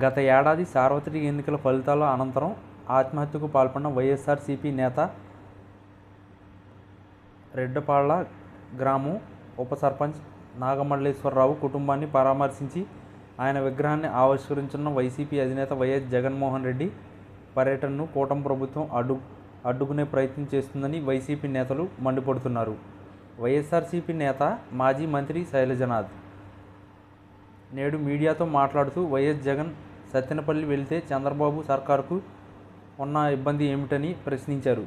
గత ఏడాది సార్వత్రిక ఎన్నికల ఫలితాల అనంతరం ఆత్మహత్యకు పాల్పడిన వైఎస్ఆర్సీపీ నేత రెడ్డపాళ్ళ గ్రామం ఉప సర్పంచ్ నాగమల్లేశ్వరరావు కుటుంబాన్ని పరామర్శించి ఆయన విగ్రహాన్ని ఆవిష్కరించిన వైసీపీ అధినేత వైఎస్ జగన్మోహన్ రెడ్డి పర్యటనను కూటమి ప్రభుత్వం అడ్డు అడ్డుకునే ప్రయత్నం చేస్తుందని వైసీపీ నేతలు మండిపడుతున్నారు. వైఎస్ఆర్సీపీ నేత మాజీ మంత్రి శైలజనాథ్ నేడు మీడియాతో మాట్లాడుతూ వైఎస్ జగన్ సత్తెనపల్లి వెళితే చంద్రబాబు సర్కారుకు ఉన్న ఇబ్బంది ఏమిటని ప్రశ్నించారు.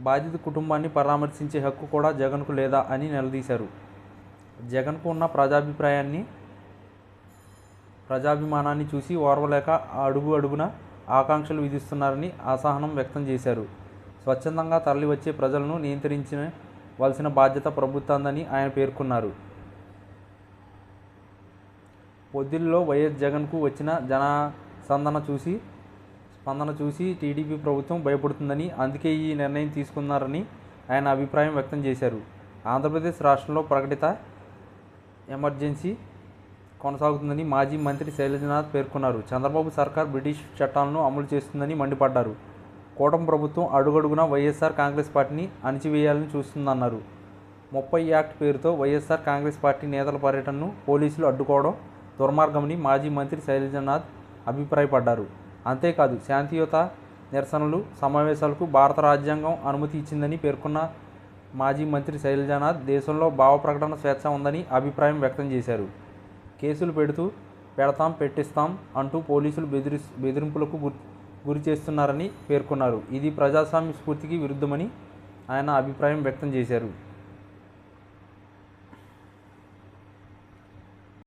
బాధిత కుటుంబాన్ని పరామర్శించే హక్కు కూడా జగన్కు లేదా అని నిలదీశారు. జగన్కు ఉన్న ప్రజాభిప్రాయాన్ని ప్రజాభిమానాన్ని చూసి ఓర్వలేక అడుగు అడుగున ఆకాంక్షలు విధిస్తున్నారని అసహనం వ్యక్తం చేశారు. స్వచ్ఛందంగా తరలివచ్చే ప్రజలను నియంత్రించవలసిన బాధ్యత ప్రభుత్వందని ఆయన పేర్కొన్నారు. పొద్దుల్లో వైఎస్ జగన్కు వచ్చిన జనసందన చూసి స్పందన చూసి టీడీపీ ప్రభుత్వం భయపడుతుందని అందుకే ఈ నిర్ణయం తీసుకున్నారని ఆయన అభిప్రాయం వ్యక్తం చేశారు. ఆంధ్రప్రదేశ్ రాష్ట్రంలో ప్రకటిత ఎమర్జెన్సీ కొనసాగుతుందని మాజీ మంత్రి శైలజనాథ్ పేర్కొన్నారు. చంద్రబాబు సర్కార్ బ్రిటిష్ చట్టాలను అమలు చేస్తుందని మండిపడ్డారు. కూటమి ప్రభుత్వం అడుగడుగునా వైఎస్ఆర్ కాంగ్రెస్ పార్టీని అణిచివేయాలని చూస్తుందన్నారు. ముప్పై యాక్ట్ పేరుతో వైఎస్ఆర్ కాంగ్రెస్ పార్టీ నేతల పర్యటనను పోలీసులు అడ్డుకోవడం దుర్మార్గమని మాజీ మంత్రి శైలజనాథ్ అభిప్రాయపడ్డారు. అంతేకాదు శాంతియుత నిరసనలు సమావేశాలకు భారత రాజ్యాంగం అనుమతి ఇచ్చిందని పేర్కొన్న మాజీ మంత్రి శైలజానాథ్ దేశంలో భావ ప్రకటన స్వేచ్ఛ ఉందని అభిప్రాయం వ్యక్తం చేశారు. కేసులు పెడుతూ పెడతాం పెట్టిస్తాం అంటూ పోలీసులు బెదిరి బెదిరింపులకు గురి గురి చేస్తున్నారని పేర్కొన్నారు. ఇది ప్రజాస్వామ్య స్ఫూర్తికి విరుద్ధమని ఆయన అభిప్రాయం వ్యక్తం చేశారు.